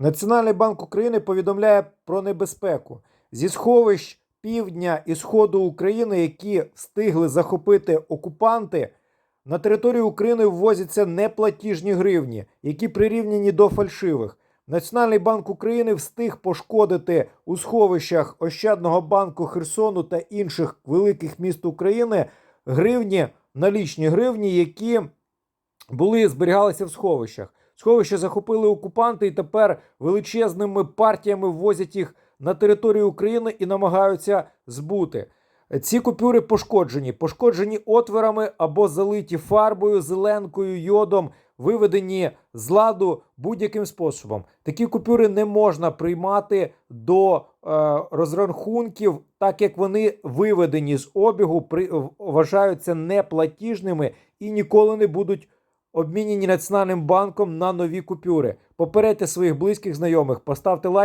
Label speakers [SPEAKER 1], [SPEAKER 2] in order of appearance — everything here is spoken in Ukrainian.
[SPEAKER 1] Національний банк України повідомляє про небезпеку зі сховищ півдня і сходу України, які встигли захопити окупанти. На територію України ввозяться неплатіжні гривні, які прирівняні до фальшивих. Національний банк України встиг пошкодити у сховищах Ощадного банку Херсону та інших великих міст України гривні, налічні гривні, які були зберігалися в сховищах. Сховища захопили окупанти і тепер величезними партіями ввозять їх на територію України і намагаються збути. Ці купюри пошкоджені, пошкоджені отворами або залиті фарбою, зеленкою, йодом, виведені з ладу будь-яким способом. Такі купюри не можна приймати до е, розрахунків, так як вони виведені з обігу, при, вважаються неплатіжними і ніколи не будуть обмінені Національним банком на нові купюри. Попередьте своїх близьких знайомих, поставте лайк.